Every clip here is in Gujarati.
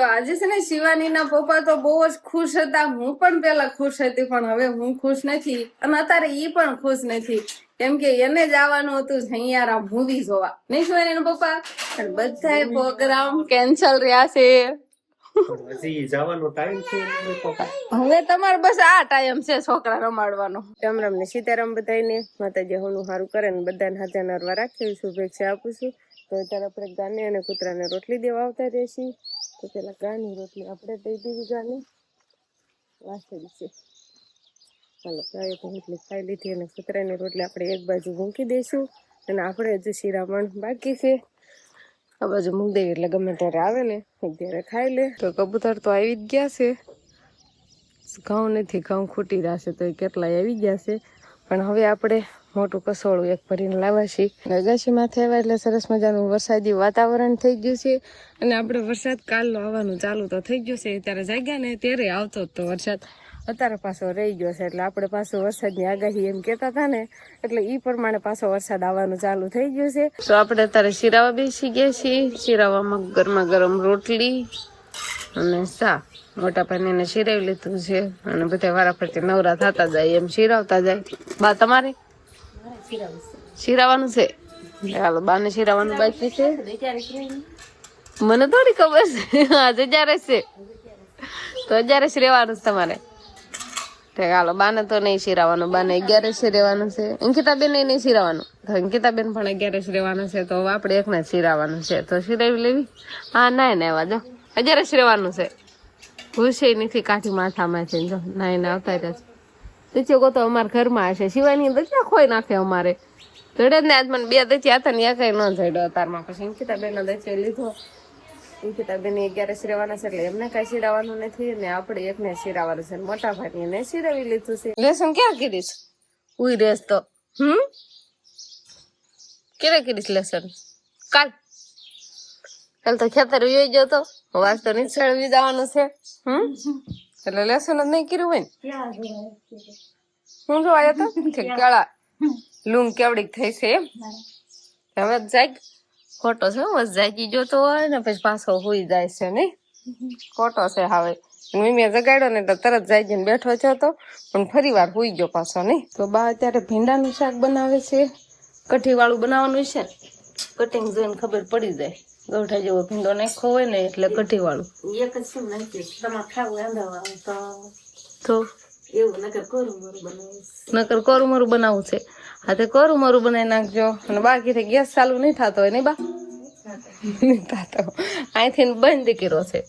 તો આજે છે ને શિવાની ના પપ્પા તો બહુ જ ખુશ હતા. હું પણ પેલા ખુશ હતી પણ હવે હું ખુશ નથી. અને અત્યારે ઈ પણ ખુશ નથી. કેમ કે એને જવાનું હતું સૈયારા મૂવી જોવા. નહીં શિવાની ના પપ્પા? પણ બધાય પ્રોગ્રામ કેન્સલ રહ્યા છે. હવે તમારે બસ આ ટાઈમ છે છોકરા રમાડવાનો. રામ રામ ને સીતારામ બધાને માતાજી હોનું સારું કરે ને બધાને હાથે નરવા રાખી શુભેચ્છા આપું છું. તો અત્યારે આપણે ગાને અને કૂતરાને રોટલી દેવા આવતા રહેશી. તો પેલા ગાની રોટલી આપણે દઈ દીધી ગાની વાસળી છે ચાલો ગાય રોટલી ખાઈ લીધી અને કૂતરાની રોટલી આપણે એક બાજુ મૂકી દઈશું અને આપણે હજુ શિરામણ બાકી છે. આ બાજુ મૂકી દઈએ એટલે ગમે ત્યારે આવે ને ત્યારે ખાઈ લે. તો કબૂતર તો આવી જ ગયા છે. ઘઉં નથી, ઘઉં ખૂટી રહ્યા તો એ કેટલાય આવી ગયા છે. પણ હવે આપણે મોટું કસોળું એક ભરીને લાવવા છીએ. અગાશીમાં થયા એટલે સરસ મજાનું વરસાદી વાતાવરણ થઈ ગયું છે. અને આપણે વરસાદ કાલનો આવવાનું ચાલુ તો થઈ ગયું છે. ત્યારે જાગ્યા ને ત્યારે આવતો જ તો વરસાદ. અત્યારે પાછો રહી ગયો છે એટલે આપણે પાછો વરસાદની આગાહી એમ કહેતા હતા ને, એટલે એ પ્રમાણે પાછો વરસાદ આવવાનું ચાલુ થઈ ગયું છે. તો આપણે અત્યારે શિરાવા બેસી ગયા છીએ. શિરાવામાં ગરમા ગરમ રોટલી અને સા, મોટા પાણીને શિરાવી લીધું છે. અને બધા વારા ફરતી નવરા થતા જાય, એમ શિરાવતા જાય. બા, તમારે? શિરાવાનું છે? ચાલો બાને શિરાવાનું બાકી છે. મને થોડી ખબર છે. આજે જ્યારે છે. તો જ્યારે જ રહેવાનું છે તમારે. હાલો, બાને તો નહીં શિરાવાનું બાને અગિયારસ રહેવાનું છે. અંકિતાબેન નહીં શિરાવાનું તો અંકિતાબેન પણ જ રહેવાનું છે. તો આપણે એકને જ શિરાવાનું છે. તો શિરાવી લેવી? હા, ના ના, એવા જો અગિયારસ રહેવાનું છે. ભૂસે નથી કાઠી માથામાં છે. જો ના એને આવતા રહ્યા છે. દચ્યો ગોતો અમારા ઘરમાં હશે. શિવાની દચ્યા ખોઈ નાખે અમારે? જડે જ ને આજ મને બે દચ્યા હતા ને એક ન જડ્યો અતારમાં. પછી અંકિતાબેન નો દચ્યો લીધો. અંકિતાબેન અગિયાર શિરાવાના છે એટલે એમને કઈ શિરાવાનું નથી ને આપણે એકને શિરાવાનું છે. મોટા ભાઈ એને શિરાવી લીધું છે. લેસન ક્યાં કીધીશ ઉઈ રેસ તો. હમ? ક્યારે કીધીશ લેસન? કાલ. કાલ તો ખેતર ઉઈ ગયો તો. વાસ તો નિશાળ જવાનું છે. હમ? એટલે લેસન જ નહીં કર્યું હોય ને? હું જોવાય તો કે ગળા લૂમ કેવડીક થઈ છે એમ. હવે જાગ. ખોટો છે બસ જાગી જોતો હોય ને, પછી પાછો હુઈ જાય છે નહીં ખોટો છે હવે. મમ્મીએ જગાડ્યો ને તો તરત જાગીને બેઠો છે તો પણ ફરી વાર હોઈ ગયો પાછો નહીં તો બા અત્યારે ભીંડાનું શાક બનાવે છે. કઠી વાળું બનાવવાનું છે. કટિંગ જોઈને ખબર પડી જાય. ગૌઠા જેવો. ભીંડો નાખ્યો હોય ને એટલે કઠી વાળું. એક જ શું નાખીએ? તમારે ખાવું આંધાવાનું તો. તો? એવું નકર કોરું મોરું નકર કોરું મરું બનાવવું છે. હા તે કોરું મરું બનાવી નાખજો. અને બાકી ગેસ ચાલુ નહીં થતો હોય નહીં બા? નહીં થતો. અહીંથી બંધ કર્યો છે?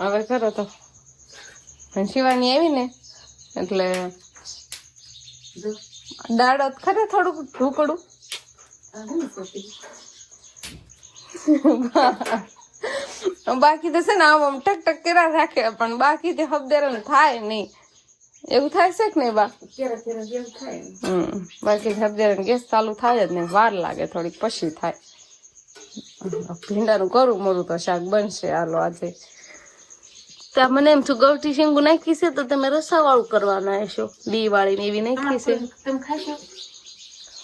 હવે કરો તો. શિવાની આવી ને એટલે દાળ ખરે થોડુંક ઢોકળું. બાકી તો છે ને આમ આમ ટક ટક કર્યા રાખે પણ બાકી તે હબદેરન થાય નહીં. એવું થાય છે કે નહીં બા. હમ બાકી હબદેરન ગેસ ચાલુ થાય જ ને વાર લાગે થોડીક પછી થાય. ભીંડાનું કરું મોરું તો શાક બનશે હાલો આજે. ત્યાં મને એમ છું ગૌઠી શીંગુ નાખી છે તો તમે રસાવાળું કરવાના હશો. બી વાળીને એવી નાખી છે. તમે ખાશો?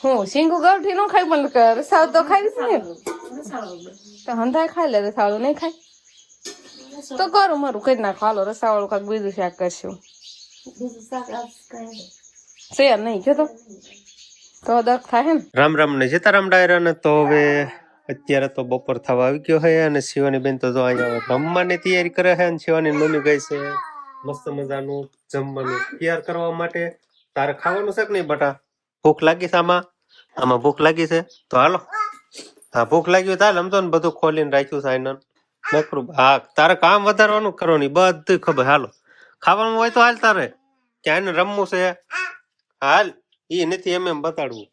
હું શીંગુ ગૌઠી નો ખાઈ પણ રસાવ તો છે ને. તો હંધાય ખાઈ લે રસાવાળું નહીં ખાય. તો કરું મારું કઈ નાખો. હાલો, રસાવાળું કાંક બીજું શાક કરશું. છે નહીં કયો તો? તો દર્દ થાય ને રામ રામ ને સીતારામ ડાયરા ને તો હવે અત્યારે તો બપોર થવા આવી ગયો હે અને શિવાની બેન તો જો અહીંયા જમવાની તૈયારી કરે છે અને શિવાની મમ્મી ગઈ છે મસ્ત મજાનું જમવાનું તૈયાર કરવા માટે. તારે ખાવાનું છે કે નહીં બટા? ભૂખ લાગી છે આમાં ભૂખ લાગી છે? તો હાલો. હા, ભૂખ લાગી હોય તો હાલ સમજો ને બધું ખોલીને રાખ્યું છે આઈનન નકરું હા, તારે કામ વધારવાનું કરવાની, બધું ખબર. હાલો. ખાવાનું હોય તો હાલ તારે. ક્યાં રમવું છે? હાલ. એ નથી એમ એમ બતાડવું.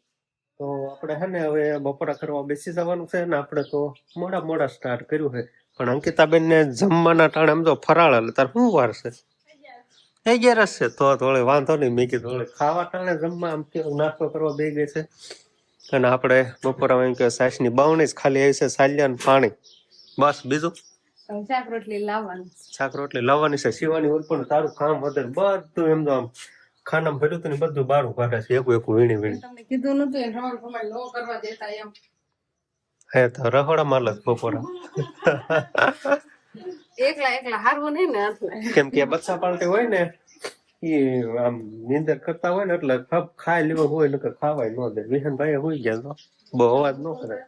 તો આપણે હે ને હવે બપોરા કરવા બેસી જવાનું છે ને આપણે તો મોડા મોડા સ્ટાર્ટ કર્યું છે. પણ અંકિતાબેન ને જમવાના ટાણે તો ફરાળ એટલે તાર શું વાર છે? અગિયારસ છે. તો થોડે વાંધો નહીં. મેં કીધું ખાવા ટાણે જમવા આમ નાસ્તો કરવા બે ગઈ છે. અને આપણે બપોરા એમ કે સાસની બાવણી જ ખાલી આવી છે સાલિયા ને પાણી. બસ બીજું? શાક રોટલી લાવવાની. શાક રોટલી લાવવાની છે. સીવાની ઓલ પણ તારું કામ વધારે બધું એમ તો આમ ખાનામાં ભર્યું હતું ને બધું બારું કાઢે છે એકું એકું વીણી વીણી. તમને કીધું નતું એમ રમણ ભમણ ન કરવા દેતા એમ. હે તો રહોડા જ બપોરા. એકલા એકલા હારવું નહીં ને કેમ કે બચ્ચા પાલટી હોય ને એ આમ નીંદર કરતા હોય ને એટલે ખાઈ લેવો હોય ને ખાવાય ન દે. વિહાનભાઈ હોય ગયા તો બહુ અવાજ ન કરે.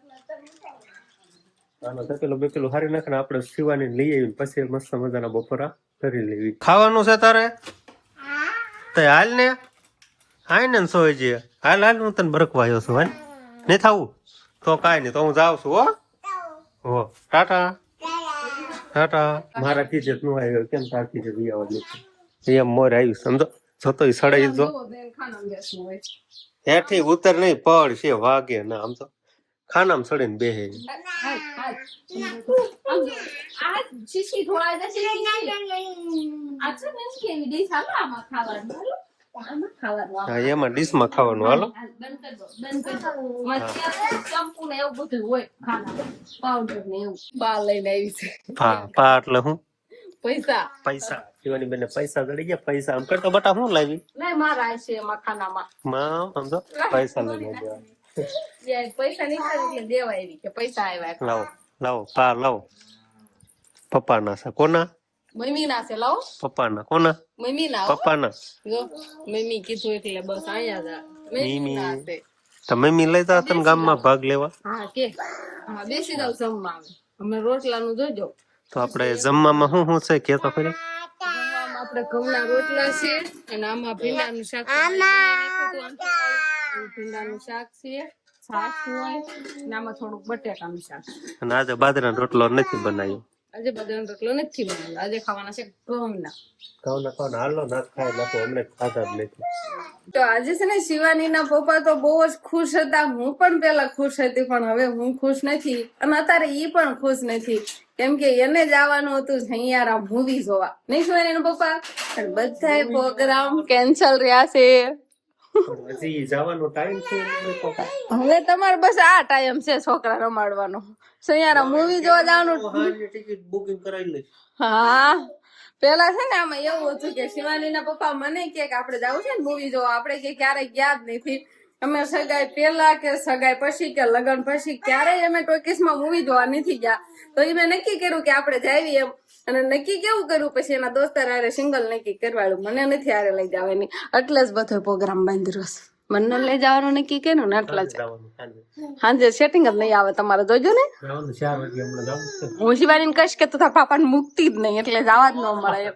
આનો તપેલો બેકેલો હારી નાખે આપણે સીવાની લઈ આવીને પછી મસ્ત મજાના બપોરા કરી લેવી. ખાવાનું છે તારે? તે હાલ ને? હાય ને સોય છે હાલ હાલ હું તને બરકવા આવ્યો છું હાલ. નહીં થાવું? તો કાંઈ નહીં તો હું જાઉં છું હો. હો. ટાટા. ટાટા. મારા કીજે નું આવ્યો કેમ તાર કીધે બી આવવા નથી. એમ મોર આવ્યું સમજો? છતો સડાઈ જો હેઠી ઉતર નહીં પડ છે વાગે ના આમ તો ખાનામાં સડીને બેહે. ખાવાનું હાલો એમાં ડીશમાં ખાવાનું હાલો. આ બંધ કરી દો બંધ કરી દો મસ્યા ચંપુ ને એવું બધું હોય ખાના પાવડર ને એવું બા લઈને આવી છે પા પા એટલે હું? પૈસા. પૈસા. શિવાની બેન પૈસા જડી ગયા પૈસા આમ કરતો. બટા શું લાવી? નહીં મારા છે એમાં માં સમજો? પૈસા લઈને આવ્યા પૈસા નહીં એટલે દેવા આવી કે પૈસા આવ્યા લાવો લાવો પા લાવો. પપ્પાના છે. કોના? મમ્મી ના છે લાવો. પપ્પાના. કોના? મમ્મી ના પપ્પાના. જો મમ્મી કીધું એટલે બસ અહીંયા જા મમ્મી ના છે. તો મમ્મી લઈ ગામમાં ભાગ લેવા? હા કે. હા બેસી જાવ જમવા અમે રોટલાનું જોજો. તો આપણે જમવામાં શું શું છે? કે તો ખરી? આપણે ઘઉંના રોટલા છે અને આમાં ભીંડાનું શાક ભીંડાનું શાક છે, છાશ હોય અને આમાં થોડુંક બટેકાનું શાક અને આજે બાજરાનો રોટલો નથી બનાવ્યો. આજે બધાનો રોટલો નથી બનાવ્યો આજે ખાવાના છે ઘઉંના. ઘઉંના ખાવાના હાલો ના ખાય લખો અમને ખાધા જ નથી. તો આજે છે ને શિવાની ના પપ્પા તો બહુ જ ખુશ હતા. હું પણ પેલા ખુશ હતી પણ હવે હું ખુશ નથી. અને અત્યારે ઈ પણ ખુશ નથી. કેમ કે એને જવાનું હતું સૈયારા મૂવી જોવા. નહીં શિવાની ના પપ્પા? પણ બધાય પ્રોગ્રામ કેન્સલ રહ્યા છે. હજી જવાનો ટાઈમ છે હવે તમારે બસ આ ટાઈમ છે છોકરા રમાડવાનો. સૈયારા મૂવી જોવા જવાનું ટિકિટ બુકિંગ કરાવી લઈશ. હા. પેલા છે ને આમાં એવું હતું કે શિવાની ના પપ્પા મને કે કે આપણે જવું છે ને મૂવી જોવા. આપણે કે ક્યારેય ગયા જ નથી અમે સગાઈ પેલા કે સગાઈ પછી કે લગ્ન પછી ક્યારેય અમે ટોકીસમાં મૂવી જોવા નથી ગયા. તો એ મેં નક્કી કર્યું કે આપણે જાવી એમ. અને નક્કી કેવું કર્યું? પછી એના દોસ્તાર હારે સિંગલ નક્કી કરવાડું મને નથી હારે લઈ જવાની. એટલે જ બધો પ્રોગ્રામ બાંધ્યો છે. મને લઈ જવાનું નક્કી કર્યું ને એટલે જ સાંજે. હાંજે સેટિંગ જ નહીં આવે તમારે જોજો ને. છે હું શિવાનીને કહીશ કે તું તારા પાપાને મુકતી જ નહીં એટલે જવા જ ન મળે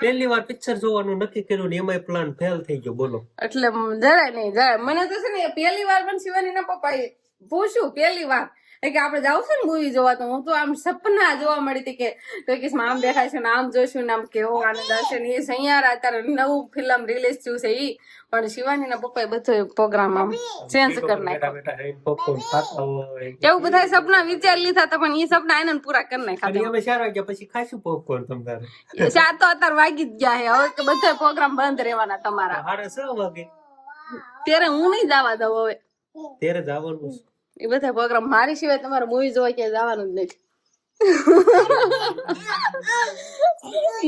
પહેલી વાર પિક્ચર જોવાનું નક્કી કર્યું ને એમાંય પ્લાન ફેલ થઈ ગયો બોલો. એટલે જરાય નહીં જરાય. મને તો છે ને પહેલી વાર પણ શિવાની ના એ પૂછ્યું પહેલી વાર. કે આપણે જાવ છે ને મૂવી જોવા તો હું તો આમ સપના જોવા મળી હતી કે ટોકીસમાં આમ દેખાય છે ને આમ જોઈશું ને આમ કેવો આનંદ આવશે ને એ સૈયારા અત્યારે નવું ફિલ્મ રિલીઝ થયું છે એ પણ શિવાની ના પપ્પાએ બધો પ્રોગ્રામ આમ ચેન્જ કરી નાખ્યો. એવું બધા સપના વિચાર લીધા હતા પણ એ સપના એને પૂરા કરી નાખ્યા પછી ખાશું પોપકોર્ન તમારે ચાર તો અત્યારે વાગી જ ગયા છે. હવે કે બધા પ્રોગ્રામ બંધ રહેવાના તમારા. સાડા છ વાગે. ત્યારે હું નહીં જવા દઉં હવે. ત્યારે જવાનું એ બધા પ્રોગ્રામ મારી સિવાય તમારે મૂવી જોવા ક્યાંય જવાનું જ નથી.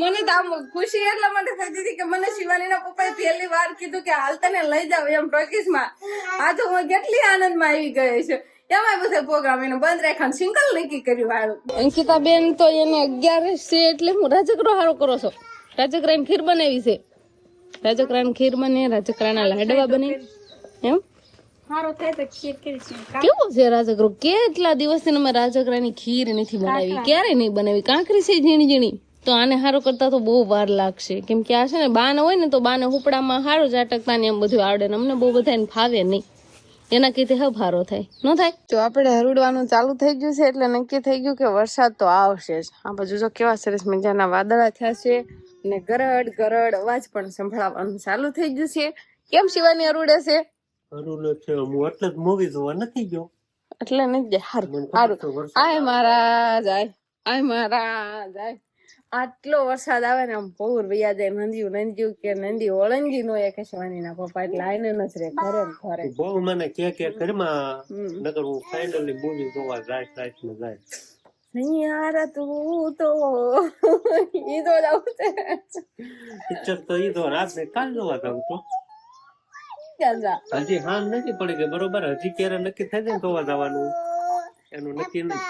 મને તો આમ ખુશી એટલા માટે થતી હતી કે મને શિવાનીના પપ્પાએ પહેલી વાર કીધું કે હાલ તને લઈ જાવ એમ ટોકીસમાં આ તો હું કેટલી આનંદમાં આવી ગઈ છે. એમાં બધા પ્રોગ્રામ એનો બંધ રાખ્યા સિંગલ નક્કી કર્યું વાળું અંકિતા બેન તો એને અગિયાર છે એટલે હું રાજકરો હારો કરો છો. રાજગરાની ખીર બનાવી છે. રાજગરાની ખીર બને રાજગરાના લાડવા બને. એમ? સારું થાય તો ખીર કરીશું કેવું છે રાજગરો કેટલા દિવસથી અમે ખીર નથી બનાવી. ક્યારે નહીં બનાવી. કાંકરી છે ઝીણી ઝીણી. તો આને હારો કરતા તો બહુ વાર લાગશે. કેમ કે આ છે ને બાને હોય ને તો બાને હુપડામાં હારો જાટકતા ને એમ બધું આવડે ને અમને બહુ બધાને ફાવે નહીં. એના કીધે હવે ભારો થાય. ન થાય? તો આપણે હરડવાનું ચાલુ થઈ ગયું છે એટલે નક્કી થઈ ગયું કે વરસાદ તો આવશે જ. આ બાજુ જો કેવા સરસ મજાના વાદળા થયા છે ને ગરડ ગરડ અવાજ પણ સંભળાવવાનું ચાલુ થઈ ગયું છે. કેમ શિવાની અરુડે છે? અરુણ છે હું એટલે જ મૂવી જોવા નથી ગયો. એટલે નથી જાય સારું આય મારા જાય આય મારા જાય આટલો વરસાદ આવે ને આમ પૂર વૈયા જાય નંદિયું નંદિયું કે નંદી ઓળંગી નો એક કહેવાની ના પપ્પા એટલે આઈને ન રે ઘરે ઘરે. બહુ મને કે કે ઘરમાં. નકર હું ફાઇનલી મૂવી જોવા જાય સાઈટ ને જાય. સૈયારા તું તો ઈ તો જવું છે પિક્ચર તો ઈ તો રાત ને કાલ જોવા જાઉં તો હજી હા નથી પડી ગઈ બરોબર? હજી ક્યારે નક્કી થઈ છે ને જવાનું? એનું નક્કી નહીં.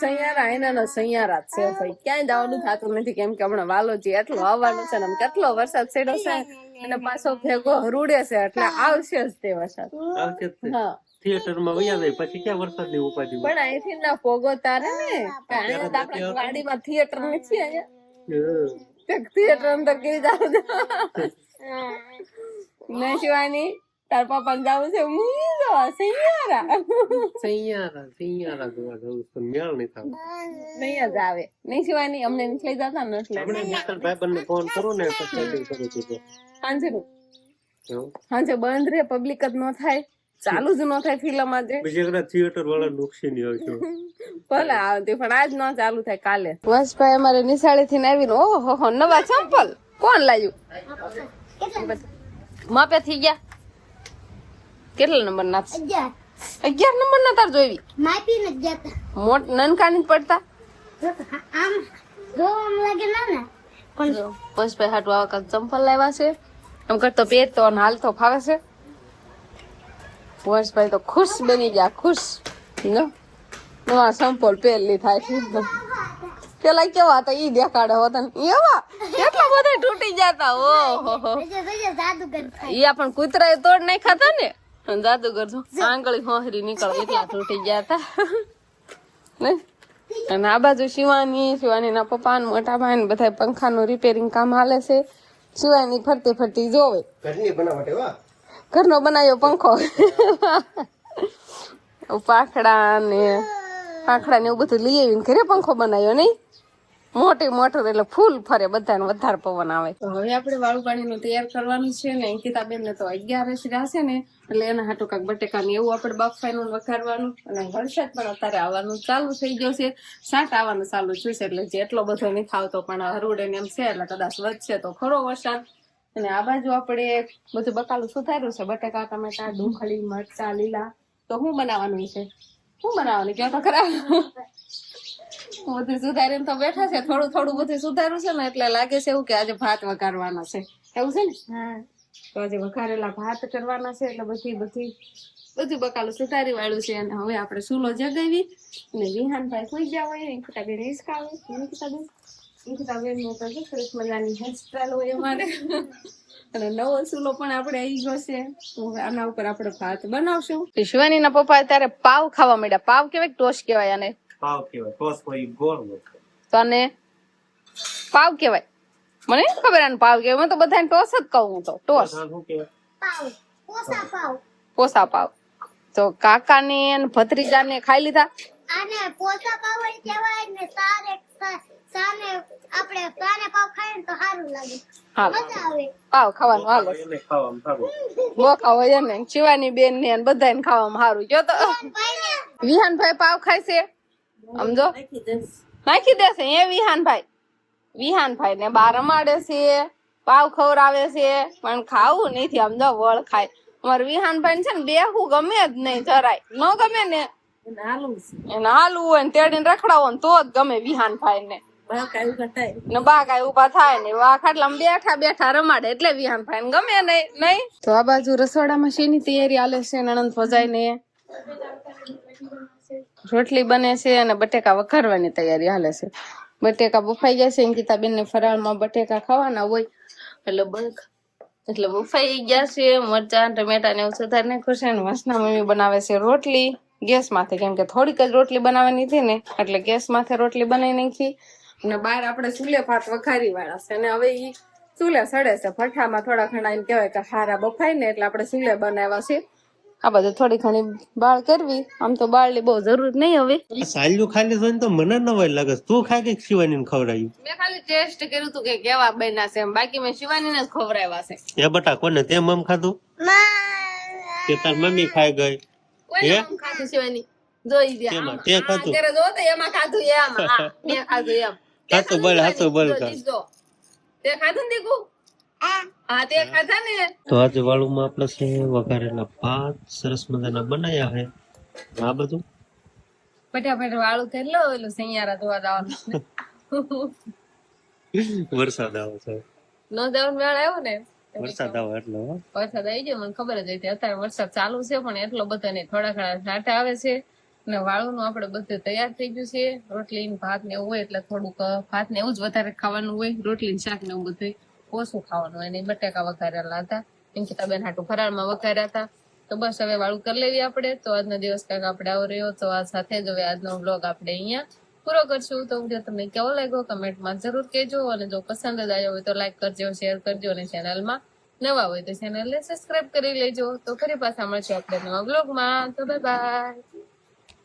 સૈયારા એના સૈયારા છે ભાઈ. ક્યાંય દાવાનું થતું નથી કેમ કે હમણાં વાલોજી એટલો આવવાનો છે ને કેટલો વરસાદ છેડો છે અને પાછો ભેગો હરુડે છે એટલે આવશે જ તે વરસાદ. આવશે. હા. થિયેટરમાં વયા જાય પછી ક્યાં વરસાદની ઉપાધિ પણ અહીંથી ના પોગો તારે ને. કે આપણા વાડીમાં થિયેટર નથી અહીંયા. થિયેટર અંદર કઈ જાવ ને શિવાની તાર પપ્પા જવું છે મૂવી જોવા સૈયારા સૈયારા સૈયારા જોવા જવું પણ મેળ નહીં થાતો. નહીં જ આવે. નહીં શિવાની અમને લઈ જતા ને એટલે હમણાં મિત્તલ ભાઈબંધને ફોન કરું ને પછી કરું છું તો. સાંજે એવું. સાંજે બંધ રે પબ્લિક જ ન થાય. ચાલુ જ ન થાય ફિલ્મ આજે. બીજી થિયેટર વાળા નુકસાની આવશે ભલે આવતી પણ આજ ન ચાલુ થાય કાલે. વંશભાઈ અમારે નિશાળે થી આવીને ઓહો નવા ચંપલ કોણ લાવ્યું માપે થઈ ગયા? કેટલા નંબર ના અગિયાર. નંબર ના તાર જોઈવી માપી નથી જતા મોટ નનકાની પડતા? આમ જો આમ લાગે ના ને. પણ વસભાઈ હાટુ આવા કાક ચંપલ લાવ્યા છે. એમ કરતો પહેરતો અને હાલતો ફાવે છે. વર્ષભાઈ તો ખુશ બની ગયા ખુશ. નો નવા સંપોલ પહેરલી થાય છે. પેલા કેવા હતા ઈ દેખાડે હોતા એવા? એટલા બધા તૂટી જતા ઓહો. ઈ આપણ કૂતરા તોડ નહીં ખાતા ને? જાદુગર તો આંગળી હોહરી નીકળે એટલા તૂટી ગયા હતા ને? અને આ બાજુ શિવાની શિવાની ના પપ્પા ને મોટા ભાઈ ને બધા પંખાનું રિપેરિંગ કામ હાલે છે. શિવાની ફરતી ફરતી જોવે. ઘરની બનાવટ એવા ઘરનો બનાવ્યો પંખો. પાખડા ને પાંખડા ને એવું બધું લઈ આવીને ઘરે પંખો બનાવ્યો નહીં? મોટી મોટર એટલે ફૂલ ફરે, બધાને વધારે પવન આવે. તો હવે આપણે વાળું પાણીનું તૈયાર કરવાનું છે ને અંકિતાબેન ને તો અગિયાર રહેશે ને, એટલે એના હાટું કાંક બટેકા ને એવું આપણે બાફાઈનું વઘારવાનું, અને વરસાદ પણ અત્યારે આવવાનું ચાલુ થઈ ગયો છે. સાટ આવવાનું ચાલુ થયું છે, એટલે જેટલો બધો નહીં થાવતો પણ હરુડે ને એમ છે, એટલે કદાચ વધશે તો ખરો વરસાદ. અને આ બાજુ આપણે બધું બકાલું સુધાર્યું છે, બટાકા, ટમેટા ડુંગળી મરચા, લીલા. તો શું બનાવવાનું છે? શું બનાવવાનું? કયો તો ખરા? બધું સુધારીને તો બેઠા છે. થોડું થોડું બધું સુધારું છે ને એટલે લાગે છે એવું કે આજે ભાત વઘારવાના છે. એવું છે ને? હા. તો આજે વઘારેલા ભાત કરવાના છે એટલે બધી બધી બધું બકાલું સુધારી વાળું છે. અને હવે આપણે સુલો જગાવી અને વિહાનભાઈ સુઈ ગયા હોય અંકિતાબેન હિંચકા આવે અંકિતાબેન અંકિતાબેન નો તો જો સરસ મજાની હેરસ્ટાઈલ હોય અમારે. અને નવો સુલો પણ આપણે આવી ગયો છે. આના ઉપર આપણે ભાત બનાવશું. શિવાની ના પપ્પા અત્યારે પાવ ખાવા માંડ્યા. પાવ કેવાય ટોસ કહેવાય આને? પાવ કહેવાય ટોસ હોય ગોળ હોય તો પાવ કહેવાય મને ખબર આને પાવ કહેવાય હું તો બધાને ટોસ જ કહું હું તો ટોસ શું કહેવાય પાવ ઓછા પાવ પોસા પાવ તો કાકાને અને ભત્રીજાને ખાઈ લીધા આને પોતા પાવ કહેવાય ને સારે સાને આપણે સાને પાવ ખાઈએ તો સારું લાગે મજા આવે પાવ ખાવાનું હાલો એને ખાવાનું સારું બોકા ખાવ એને શિવાની બેન ને અને બધાને ખાવામાં સારું જો તો વિહાનભાઈ પાવ ખાય છે સમજો? નાખી દેશે એ વિહાનભાઈ. વિહાનભાઈ ને બાર રમાડે છે પાવ ખવડાવે છે પણ ખાવું નથી સમજો વળ ખાય. અમારે વિહાનભાઈ છે ને બેહું ગમે જ નહીં જરાય. ન ગમે ને. એને હાલવું હોય ને તેડીને રખડાવો ને તો જ ગમે વિહાનભાઈ ને ને બા કાંઈ ઊભા થાય ને વા ખાટલામાં બેઠા બેઠા રમાડે એટલે વિહાન ભાઈ ગમે નહીં નહીં તો આ બાજુ રસોડામાં શેની તૈયારી આલે છે નણંદ ભજાઈ ને રોટલી બને છે અને બટેકા વઘારવાની તૈયારી હાલે છે. બટેકા બફાઈ ગયા છે. અંકિતાબેન ને ફરાળમાં બટેકા ખાવાના હોય એટલે બગ એટલે બફાઈ ગયા છે. મરચાં, ટમેટા ને એવું સુધારી નાખ્યું છે અને વાસના મમ્મી બનાવે છે રોટલી. ગેસ માથે, કેમ કે થોડીક જ રોટલી બનાવવાની હતી ને, એટલે ગેસ માથે રોટલી બનાવી નાખી. અને બહાર આપણે ચૂલે ભાત વઘારી વાળા છે. અને હવે ઈ ચૂલે સડે છે. ભઠ્ઠામાં થોડા ઘણા એમ કહેવાય કે હારા બફાય ને એટલે આપણે ચૂલે બનાવ્યા છે. આ બધું થોડી ઘણી બાળ કરવી. આમ તો બાળની બહુ જરૂર નહીં હવે. સાલ્યું ખાલી જોઈને તો મને નવાઈ લાગે. તું ખાય કે શિવાની ખવડાવ્યું મેં ખાલી ટેસ્ટ કર્યું તું કે કેવા બન્યા છે બાકી મેં શિવાનીને જ ખવડાવ્યા છે. એ બટા કોને તે મમ ખાધું? કે તાર મમ્મી ખાઈ ગઈ. કોઈને મમ ખાધું શિવાની? જોઈ ગયા. તે ખાધું? અત્યારે જો તો એમાં ખાધું એમ. હા, મેં ખાધું એમ. તે બોલ, શિવાની? બોલ. તે ખાધું ને દીકુ? તે આજે વાળુમાં આપણે છે વઘારેલા ભાત સરસ મજાના બનાયા છે આ બધું? ફટાફટ વાળું કરી લો ઓલું સૈયારા ધોવા જવાનું. વરસાદ આવે છે. ન જવાનું વેળ આવ્યો ને? વરસાદ આવે એટલે વરસાદ આવી ગયો મને ખબર જ હતી. અત્યારે વરસાદ ચાલુ છે પણ એટલો બધો નહીં થોડા ઘણા છાંટા આવે છે. ને વાળું આપણે બધું તૈયાર થઈ ગયું છે. રોટલી ભાત ને એવું હોય એટલે થોડુંક ભાત ને એવું જ વધારે ખાવાનું હોય રોટલી શાક ને એવું બધું ઓછું ખાવાનું હોય બટાકા વઘારેલા હતા. અંકિતાબેન હાટું ફરાળમાં વઘાર્યા હતા. તો બસ હવે વાળું કરી લેવી આપણે. તો આજનો દિવસ કાંઈક આપણે આવો રહ્યો. તો આ સાથે જ હવે આજનો બ્લોગ આપણે અહીંયા પૂરો કરશું. તો વીડિયો તમને કેવો લાગ્યો કમેન્ટમાં જરૂર કહેજો. અને જો પસંદ જ આવ્યો હોય તો લાઈક કરજો શેર કરજો અને ચેનલમાં નવા હોય તો ચેનલને સબસ્ક્રાઇબ કરી લેજો. તો ફરી પાછા મળશું આપણે નવા બ્લોગમાં તો બાય બાય